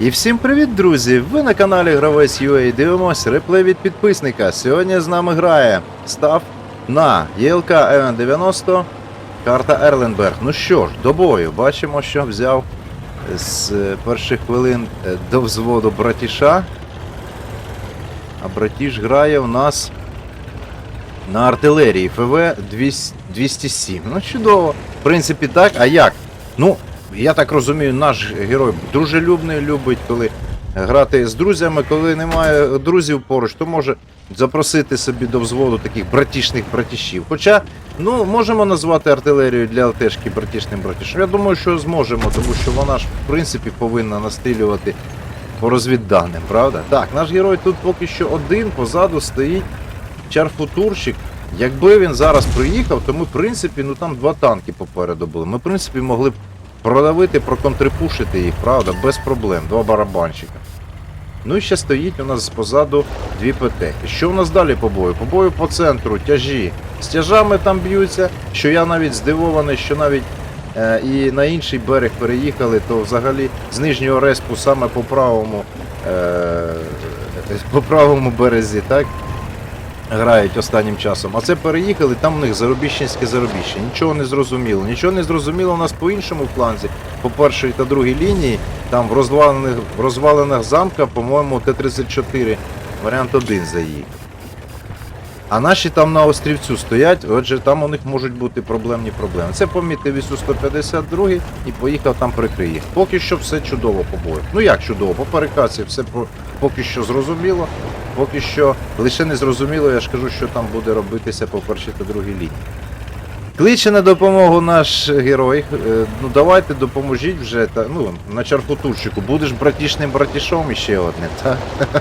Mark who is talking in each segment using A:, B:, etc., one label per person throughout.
A: І всім привіт, друзі! Ви на каналі Гравець UA дивимось реплей від підписника. Сьогодні з нами грає став на ЄЛК ЕВН-90, карта Ерленберг. Ну що ж, до бою. Бачимо, що взяв з е, перших хвилин е, до взводу братіша. А братіш грає у нас на артилерії ФВ 207. Ну, чудово. В принципі, так. А як? Ну, я так розумію, наш герой дружелюбний любить, коли грати з друзями, коли немає друзів поруч, то може запросити собі до взводу таких братішних братішів. Хоча, ну, можемо назвати артилерію для ЛТшки братішним братішем. Я думаю, що зможемо, тому що вона ж, в принципі, повинна настрілювати по розвідданим, правда? Так, наш герой тут поки що один, позаду стоїть чарфутурщик. Якби він зараз приїхав, то ми, в принципі, ну там два танки попереду були. Ми, в принципі, могли б продавити, проконтрипушити їх, правда, без проблем. Два барабанщика. Ну і ще стоїть у нас позаду дві ПТ. Що у нас далі по бою? По бою по центру, тяжі. З тяжами там б'ються, що я навіть здивований, що навіть е, і на інший берег переїхали, то взагалі з нижнього респу саме по правому, е, по правому березі, так? Грають останнім часом. А це переїхали, там у них заробіщенське заробіще. Нічого не зрозуміло. Нічого не зрозуміло у нас по іншому фланзі, по першій та другій лінії. Там в розвалених, в розвалених замка, по-моєму, Т-34 варіант 1 заїхав. А наші там на острівцю стоять, отже, там у них можуть бути проблемні проблеми. Це помітив Ісу 152 і поїхав там прикриє. Поки що все чудово по бою. Ну як чудово, по перекаці все поки що зрозуміло. Поки що лише не зрозуміло, я ж кажу, що там буде робитися по першій та другій лінії. Кличе на допомогу наш герой. Е, Ну давайте допоможіть вже та, ну, на чарфутурщику. Будеш братішним братішом іще одним, так?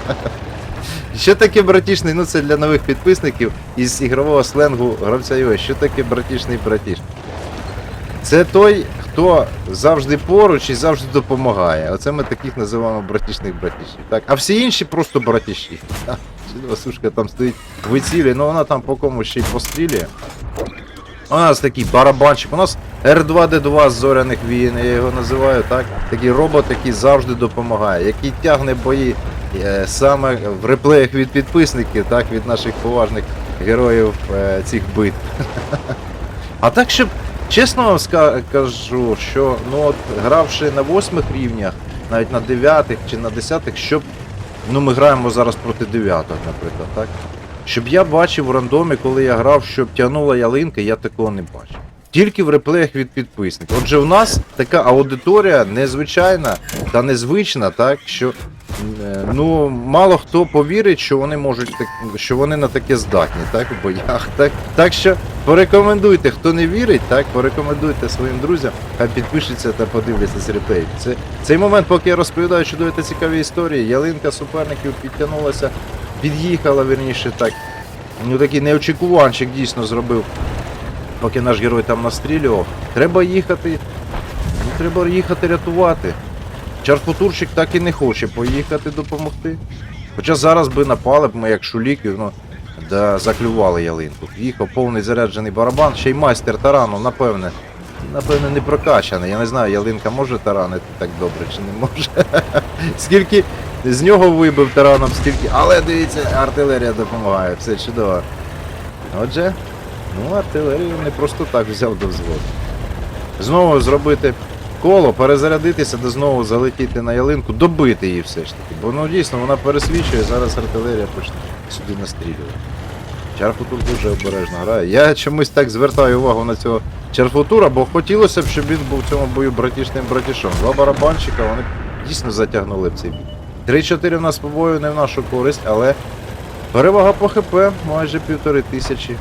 A: Що таке братішний? Ну це для нових підписників із ігрового сленгу гравця UA. Що таке братішний братіш? Це той, хто завжди поруч і завжди допомагає. Оце ми таких називаємо братішних братішів. Так? А всі інші просто братіші. Сушка там стоїть в цілі, ну вона там по кому ще й пострілює. У нас такий барабанчик, у нас R2D2 з зоряних війн, я його називаю так. Такий робот, який завжди допомагає, який тягне бої саме в реплеях від підписників, так, від наших поважних героїв е, цих битв. А так, щоб чесно вам ска- кажу, що ну от гравши на восьмих рівнях, навіть на дев'ятих чи на десятих, щоб. Ну ми граємо зараз проти дев'яток, наприклад, так? Щоб я бачив в рандомі, коли я грав, щоб тягнула ялинка, я такого не бачив. Тільки в реплеях від підписників. Отже, у нас така аудиторія незвичайна та незвична, так що е, ну мало хто повірить, що вони можуть так, що вони на таке здатні, так в боях. Так, так що порекомендуйте, хто не вірить, так порекомендуйте своїм друзям, хай підпишуться та подивляться з реплеїв. Це цей момент, поки я розповідаю чудові та цікаві історії, ялинка суперників підтягнулася, під'їхала вірніше так. Ну такий неочікуванчик дійсно зробив, поки наш герой там настрілював. Треба їхати. Ну, треба їхати рятувати. Чарфутурщик так і не хоче поїхати допомогти. Хоча зараз би напали б ми як шуліки, ну, да заклювали ялинку. Їхав повний заряджений барабан, ще й майстер тарану, напевне. Напевне, не прокачаний. Я не знаю, ялинка може таранити так добре чи не може. Скільки з нього вибив тараном, стільки. Але дивіться, артилерія допомагає, все чудово. Отже, ну артилерію не просто так взяв до взводу. Знову зробити коло, перезарядитися, де знову залетіти на ялинку, добити її все ж таки. Бо ну дійсно вона пересвічує, зараз артилерія почне сюди настрілювати. Чарфутур дуже обережно грає. Я чомусь так звертаю увагу на цього Чарфутура, бо хотілося б, щоб він був в цьому бою братішним братішом. Два барабанщика, вони дійсно затягнули в цей бій. 3-4 в нас по бою не в нашу користь, але перевага по ХП майже півтори тисячі.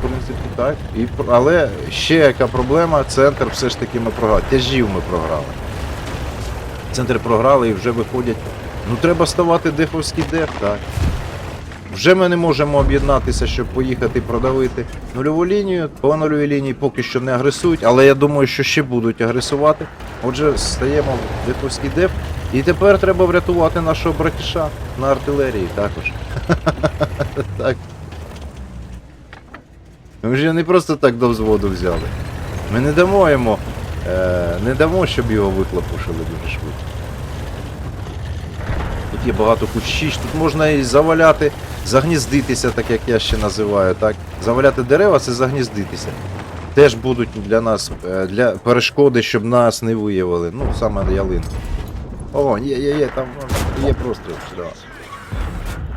A: Принципі, так. І, але ще яка проблема, центр все ж таки ми програли. Тяжів ми програли. Центр програли і вже виходять. Ну треба ставати дефовський деф, так. Вже ми не можемо об'єднатися, щоб поїхати продавити нульову лінію. По нульовій лінії поки що не агресують, але я думаю, що ще будуть агресувати. Отже, стаємо в дефовський деф. І тепер треба врятувати нашого братіша на артилерії також. так. Ми його не просто так до взводу взяли. Ми не дамо йому, е, не дамо, щоб його вихлопушили дуже швидко. тут є багато кущіч, тут можна і заваляти, загніздитися, так як я ще називаю. так. Заваляти дерева це загніздитися. Теж будуть для нас е, для перешкоди, щоб нас не виявили. Ну, саме ялинка. О, є, є, є, там є простріл.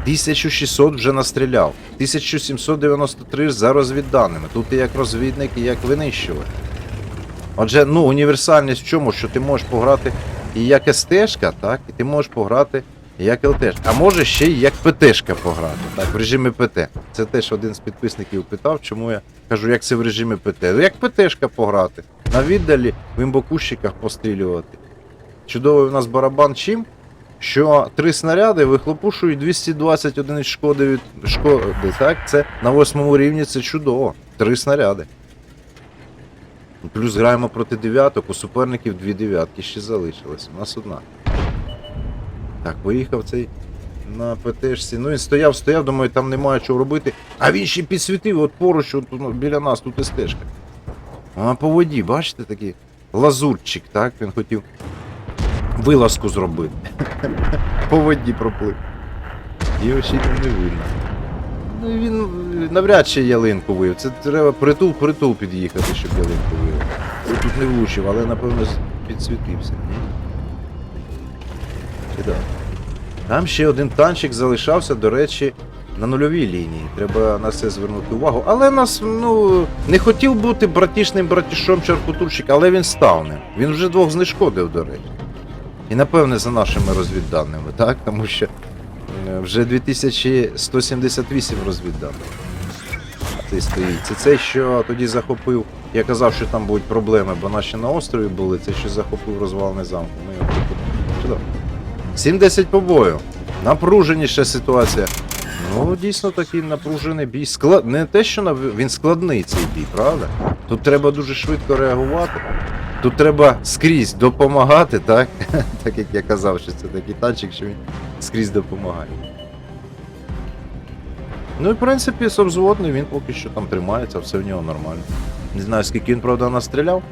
A: Да. 1600 вже настріляв. 1793 за розвідданими. Тут і як розвідник, і як винищувач. Отже, ну, універсальність в чому, що ти можеш пограти і як СТшка, так, і ти можеш пограти і як ЛТшка. А може ще й як ПТшка пограти, так, в режимі ПТ. Це теж один з підписників питав, чому я кажу, як це в режимі ПТ. Ну, Як ПТшка пограти. На віддалі в імбокущиках пострілювати. Чудовий у нас барабан чим? Що три снаряди вихлопушують 220 одиниць шкоди від шкоди. Так, це на восьмому рівні це чудово. Три снаряди. Плюс граємо проти дев'яток, у суперників дві дев'ятки ще залишилось. У нас одна. Так, поїхав цей на ПТшці. Ну він стояв, стояв, думаю, там немає чого робити. А він ще підсвітив от поруч, от, ну, біля нас, тут СТшка. А по воді, бачите, такий лазурчик, так? Він хотів вилазку зробити. По воді проплив. Його ще й не видно. Ну він навряд чи ялинку вивів. Це треба притул притул під'їхати, щоб ялинку вивів. Я тут не влучив, але напевно підсвітився, ні? Чи да? Там ще один танчик залишався, до речі, на нульовій лінії. Треба на це звернути увагу. Але нас, ну, не хотів бути братішним братішом Чаркутурщик, але він став ним. Він вже двох знешкодив, до речі. І напевне за нашими розвідданими, так? Тому що е, вже 2178 розвідданих. Стоїть. Це цей, що тоді захопив. Я казав, що там будуть проблеми, бо наші на острові були, це що захопив розвалений замок. Ми його. Чудово. 70 по бою. Напруженіша ситуація. Ну, дійсно такий напружений бій. Склад... Не те, що він складний цей бій, правда? Тут треба дуже швидко реагувати. Тут треба скрізь допомагати, так? так як я казав, що це такий танчик, що він скрізь допомагає. Ну і в принципі, совзводний, він поки що там тримається, все в нього нормально. Не знаю, скільки він, правда, настріляв.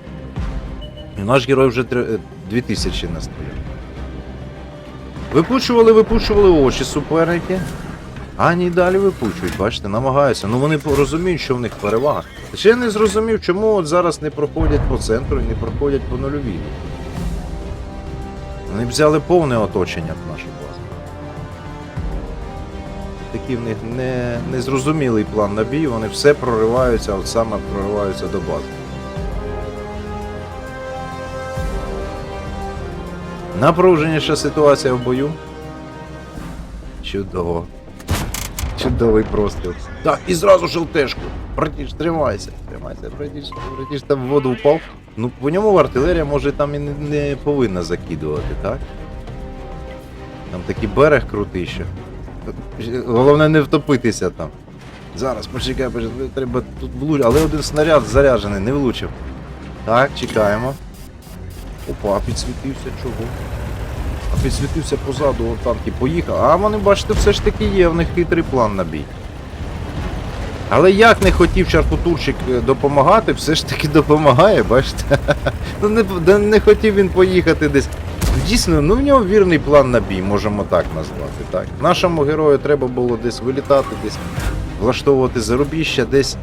A: І наш герой вже е, 2000 настріляв. Випучували, випучували очі суперники. А ні далі випучують, бачите, намагаються. Ну вони розуміють, що в них перевага. Ще я не зрозумів, чому от зараз не проходять по центру і не проходять по нульовій. Вони взяли повне оточення в нашу базу. Такий в них не, незрозумілий план на бій, вони все прориваються, от саме прориваються до бази. Напруженіша ситуація в бою. Чудово. Чудовий простріл. Так, і зразу шелтешку. Братіш, тримайся. Тримайся, братіш, братіш там в воду впав. Ну, по ньому артилерія може там і не, не повинна закидувати, так? Там такий берег крутий ще. Головне не втопитися там. Зараз, почекай, почекай, треба тут влучити. Але один снаряд заряджений, не влучив. Так, чекаємо. Опа, підсвітився чого? Підсвітився позаду, от танки поїхав. А вони, бачите, все ж таки є, в них хитрий план на бій. Але як не хотів Чаркутурчик е, допомагати, все ж таки допомагає, бачите? Ну не, не хотів він поїхати десь. Дійсно, ну в нього вірний план на бій, можемо так назвати. Так. Нашому герою треба було десь вилітати, десь влаштовувати зарубіжжя, десь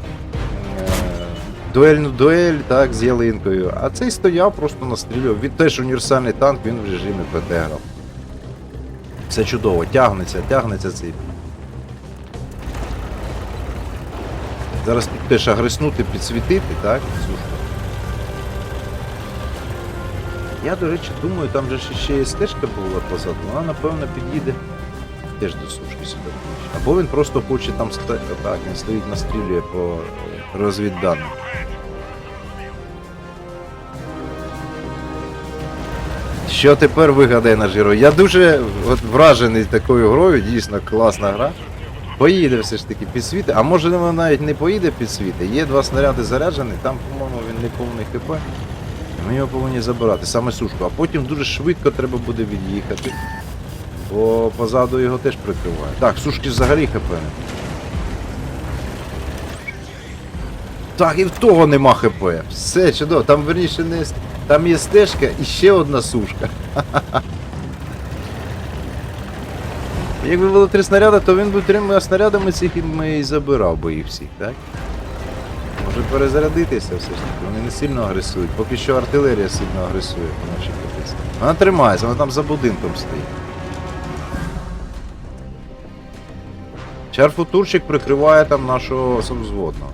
A: дуельну дуель так, з ялинкою. А цей стояв, просто настрілював. Він теж універсальний танк, він в режимі ПТ грав. Все чудово, тягнеться, тягнеться цей. Зараз тут теж агреснути, підсвітити, так? Слушай. Я, до речі, думаю, там же ще є стежка була позаду, вона, напевно, під'їде теж до сушки сюди. Або він просто хоче там ста... так, він стоїть настрілює по розвідданим. Що тепер вигадає наш герой? Я дуже от, вражений такою грою, дійсно класна гра. Поїде все ж таки підсвіти, а може вона навіть не поїде підсвіти. Є два снаряди заряджені, там, по-моєму, він не повний ХП. Ми його повинні забирати, саме сушку, а потім дуже швидко треба буде від'їхати. Бо позаду його теж прикриває. Так, сушки взагалі ХП. Так, і в того нема ХП. Все чудово, там верніше не. Там є стежка і ще одна сушка. Якби було три снаряди, то він би трьома снарядами цих і забирав би їх всіх, так? Може перезарядитися все ж таки, вони не сильно агресують. Поки що артилерія сильно агресує по нашій позиції. Вона тримається, вона там за будинком стоїть. Чарфутурчик прикриває там нашого самозводного.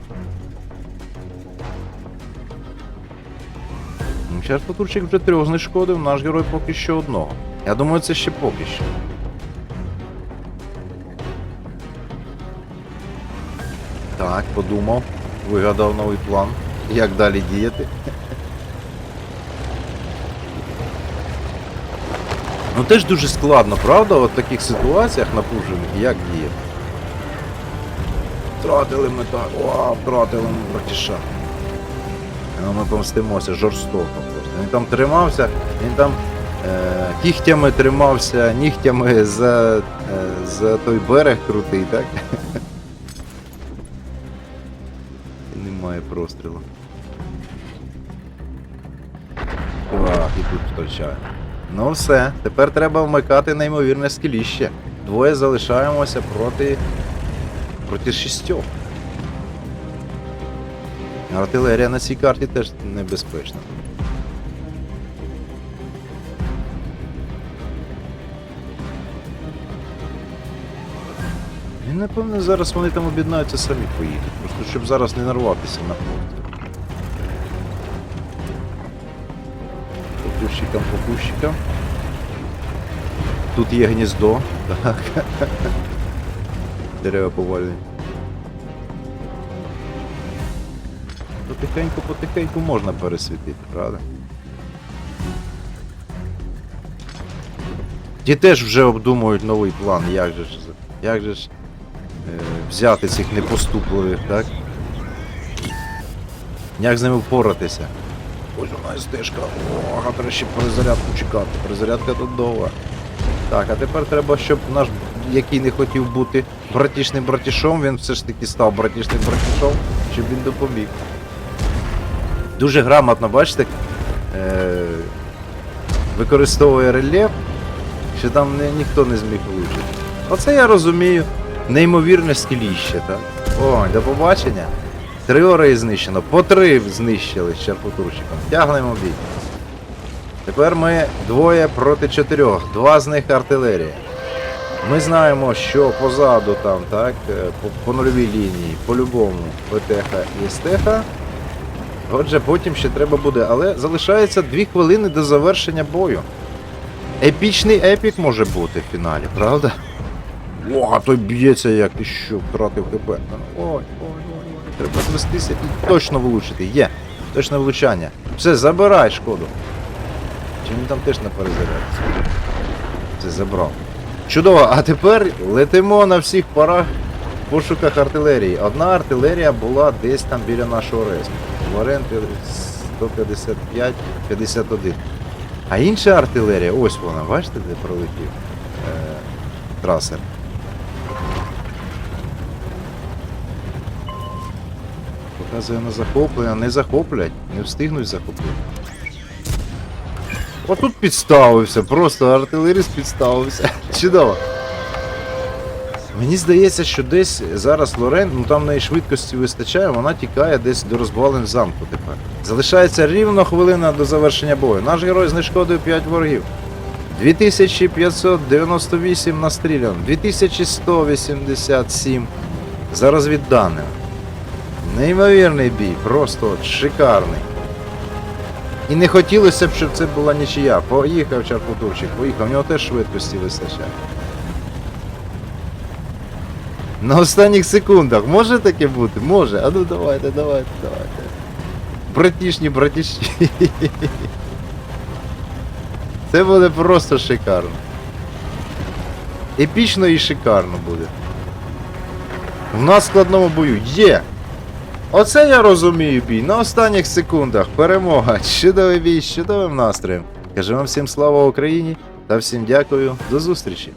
A: Ну, Чарфутурчик вже трьох знешкодив, наш герой поки що одного. Я думаю, це ще поки що. Так, подумав, вигадав новий план. Як далі діяти? Ну теж дуже складно, правда? В таких ситуаціях напружених, як діяти. Втратили ми так, о, втратили ми братіша. Ну, ми помстимося жорстоко просто. Він там тримався, він там е, кігтями тримався, нігтями за, е, за той берег крутий, так? І немає прострілу. Так, і тут втрачає. Ну все, тепер треба вмикати неймовірне скіліще. Двоє залишаємося проти. проти шістьох. Артилерія на цій карті теж небезпечна. І напевно зараз вони там об'єднаються самі поїдуть. Просто щоб зараз не нарватися на кущикам, по кущикам. Тут є гніздо. Так. Дерева повалені. Потихеньку, потихеньку можна пересвітити, правда? Ті теж вже обдумують новий план, як же ж, як же ж е, взяти цих непоступливих, так? Як з ними впоратися? Ось вона стежка. О, ага, треба ще перезарядку чекати. Перезарядка тут довга. Так, а тепер треба, щоб наш, який не хотів бути братішним братішом, він все ж таки став братішним братішом, щоб він допоміг. Дуже грамотно, бачите, е- використовує рельєф, що там не, ніхто не зміг влучити. Оце я розумію. Неймовірне скіліще, так? О, до побачення. Три ори знищено, по три знищили з черпотурчиком. Тягнемо бій. Тепер ми двоє проти чотирьох, два з них артилерія. Ми знаємо, що позаду там, так, е, по, по нульовій лінії, по-любому ПТХ і СТХ. Отже, потім ще треба буде, але залишається дві хвилини до завершення бою. Епічний епік може бути в фіналі, правда? О, а той б'ється як ти що, втратив ХП. Ой, ой, ой, ой. Треба звестися і точно влучити. Є. Точне влучання. Все, забирай шкоду. Чи він там теж на перезарядці? Це забрав. Чудово, а тепер летимо на всіх парах в пошуках артилерії. Одна артилерія була десь там біля нашого респу. Варенти 155-51. А інша артилерія, ось вона, бачите, де пролетів е, трасер. Показує на захоплення, не захоплять, не встигнуть захопити. Отут підставився, просто артилерист підставився. Чудово. Мені здається, що десь зараз Лорен, ну там в неї швидкості вистачає, вона тікає десь до розвалин замку тепер. Залишається рівно хвилина до завершення бою. Наш герой знешкодив 5 ворогів. 2598 настрілян, 2187 за розвідданими. Неймовірний бій, просто шикарний. І не хотілося б, щоб це була нічия. Поїхав Чарпутурчик, поїхав, в нього теж швидкості вистачає. На останніх секундах може таке бути? Може. А ну давайте, давайте, давайте. Братішні, братішні. Це буде просто шикарно. Епічно і шикарно буде. В нас складному бою є. Оце я розумію бій. На останніх секундах перемога. Чудовий бій з чудовим настроєм. Кажу вам всім слава Україні та всім дякую. До зустрічі.